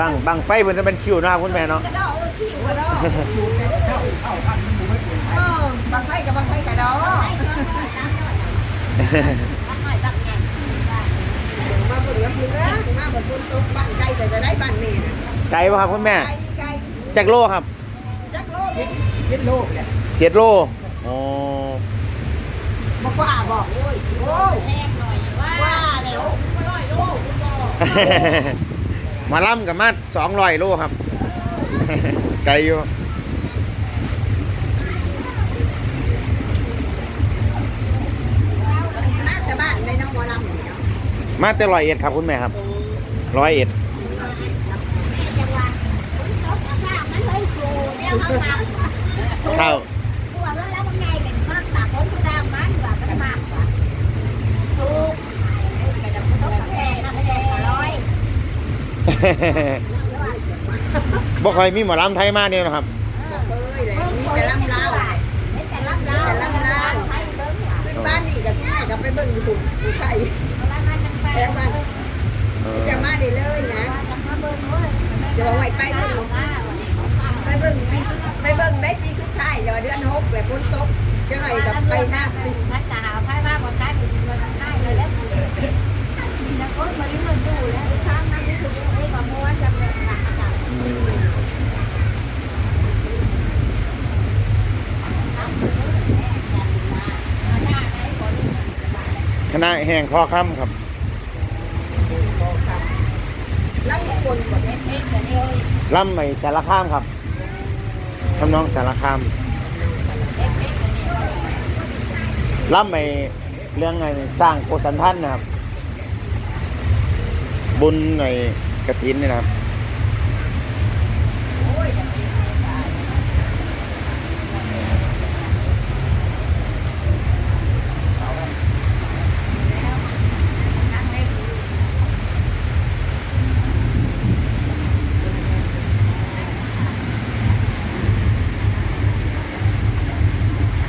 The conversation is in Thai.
บังบังไฟเพิ่นจะเป็นคิวนะครับคุณแม่เนาะกระดอกเออขี้กระดอกเข้าเข้าพันมันไม่เปลี่ยนเออบางไฟกับบางไฟกระดอกมาบนกับพื้นนะมาบนบนโต๊ะบ้านไกลแต่จะได้บ้านนี่นะไกลป่ะครับคุณแม่ไกลไกลจักโลครับจักโลกคิดโลกเนี่ยเจ็ดโลอ๋อบอกว่าบอกโอ้ยโอ้ว่าแล้ว มาล่ำกับมาสองร้อยโลครับ ไกลอยู่มาแต่บ้านในน้องหมอลำนี่เนาะมาแต่ร้อยเอ็ดครับคุณแม่ครับร้อยเอ็ดเข้า บ่ค่อยมีหมอลำไทยมาเนี่ยนะครับเอ้ยเลยมีแต่ลำลาวเลยแต่ลำลาวขึ้นบ้านนี่กับแม่ก็ไปเบิ่งอยู่อยู่ไทยแถวบ้านจะมาได้เลยนะจะบอกไว้ไปเบิ่งไปเบิ่งปีไปเบิ่งได้ปีคือไทยเดี๋ยวเดือนหกแบบฝนตกจะหน่อยกับไปหน้าสิ พัดตาหาพายมาบนใต้ดินมันได้เลยแล้วนักคนมาลิ้มมันดูแล้วครั้งนั้นคือไอ้กับม้วนจำเลยหนักจัง คณะแห่งคอค่ำครับลำคนกว่านี้ล่ำไอสารคามครับทำนองสารคามล่ำไอเรื่องไงสร้างโกสันท่านนะครับ บุญไอกระถินนี่นะครับ